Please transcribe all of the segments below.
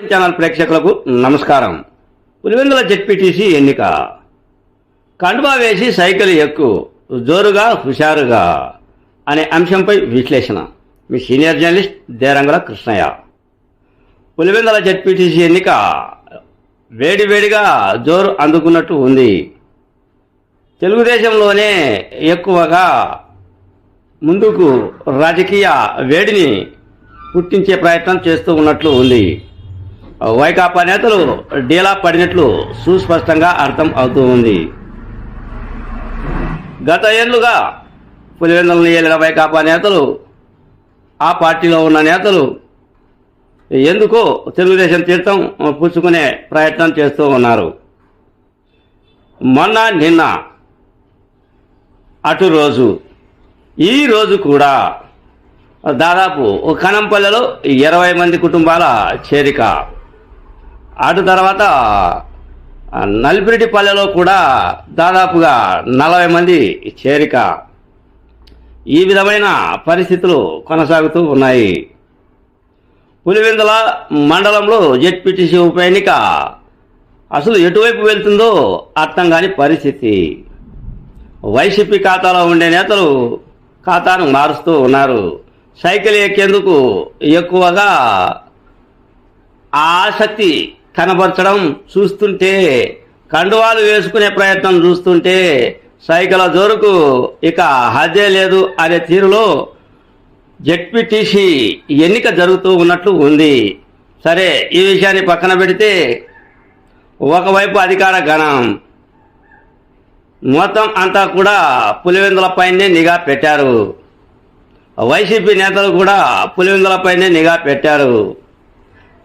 Channel ప్రేక్షకులకు నమస్కారం. Pulivendula ZPTC ఎన్నిక. కండువా వేసి సైకిల్ ఎక్కు జోరుగా హుషారుగా అనే అంశంపై విశ్లేషణ. మీ senior journalist Derangula Krishnayya. Pulivendula ZPTC ఎన్నిక. వేడివేడిగా జోరు అందుకున్నట్టు ఉంది. తెలుగుదేశంలోనే ఎక్కువగా ముందుకు రాజకీయ వేడిని పుట్టించే ప్రయత్నం చేస్తూ ఉన్నట్లు ఉంది. వైకాపా నేతలు డీలా పడినట్లు సుస్పష్టంగా అర్థం అవుతూ ఉంది. గత ఏళ్ళుగా పులివెందులను ఏలిన వైకాపా నేతలు ఆ పార్టీలో ఉన్న నేతలు ఎందుకో తెలుగుదేశం తీర్థం పుచ్చుకునే ప్రయత్నం చేస్తూ ఉన్నారు. మొన్న నిన్న అటు రోజు ఈ రోజు కూడా దాదాపు కనంపల్లెలో ఇరవై మంది కుటుంబాల చేరిక. అటు తర్వాత నలిపిరెడ్డిపల్లెలో కూడా దాదాపుగా నలభై మంది చేరిక. ఈ విధమైన పరిస్థితులు కొనసాగుతూ ఉన్నాయి. పులివెందుల మండలంలో జెడ్పీటీసీ ఉప ఎన్నిక. అసలు ఎటువైపు వెళ్తుందో అర్థం కాని పరిస్థితి. వైసీపీ ఖాతాలో ఉండే నేతలు ఖాతాను మారుస్తూ ఉన్నారు. సైకిల్ ఎక్కేందుకు ఎక్కువగా ఆసక్తి కనబరచడం చూస్తుంటే కండువాలు వేసుకునే ప్రయత్నం చూస్తుంటే సైకిల జోరుకు ఇక హద్దే లేదు అనే తీరులో జెడ్పీటీసీ ఎన్నిక జరుగుతూ ఉన్నట్లు ఉంది. సరే ఈ విషయాన్ని పక్కన పెడితే ఒకవైపు అధికార గణం. మొత్తం అంతా కూడా పులివెందులపైనే నిఘా పెట్టారు. వైసీపీ నేతలు కూడా పులివెందులపైనే నిఘా పెట్టారు.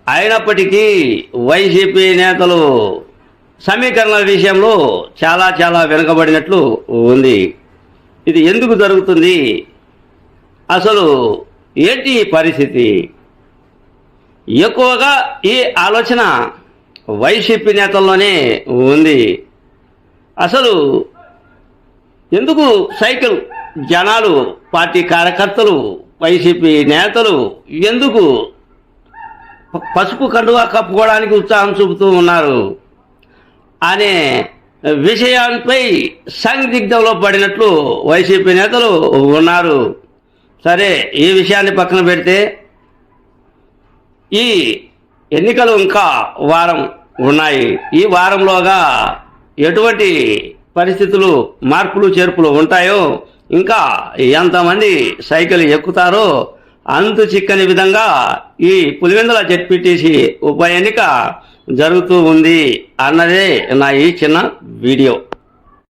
అయినప్పటికీ వైసీపీ నేతలు సమీకరణల విషయంలో చాలా చాలా వెనుకబడినట్లు ఉంది. ఇది ఎందుకు జరుగుతుంది? అసలు ఏంటి పరిస్థితి? ఎక్కువగా ఈ ఆలోచన వైసీపీ నేతల్లోనే ఉంది. అసలు ఎందుకు సైకిల్ జనాలు పార్టీ కార్యకర్తలు వైసీపీ నేతలు ఎందుకు పసుపు కండువా కప్పుకోవడానికి ఉత్సాహం చూపుతూ ఉన్నారు అనే విషయాలపై సందిగ్ధంలో పడినట్లు వైసీపీ నేతలు ఉన్నారు. సరే ఈ విషయాన్ని పక్కన పెడితే ఈ ఎన్నికలు ఇంకా వారం ఉన్నాయి. ఈ వారంలోగా ఎటువంటి పరిస్థితులు మార్పులు చేర్పులు ఉంటాయో ఇంకా ఎంతమంది సైకిల్ ఎక్కుతారో అంతు చిక్కని విధంగా ఈ పులివెందుల జెడ్పీటీసీ ఉప ఎన్నిక జరుగుతూ ఉంది అన్నదే నా ఈ చిన్న వీడియో.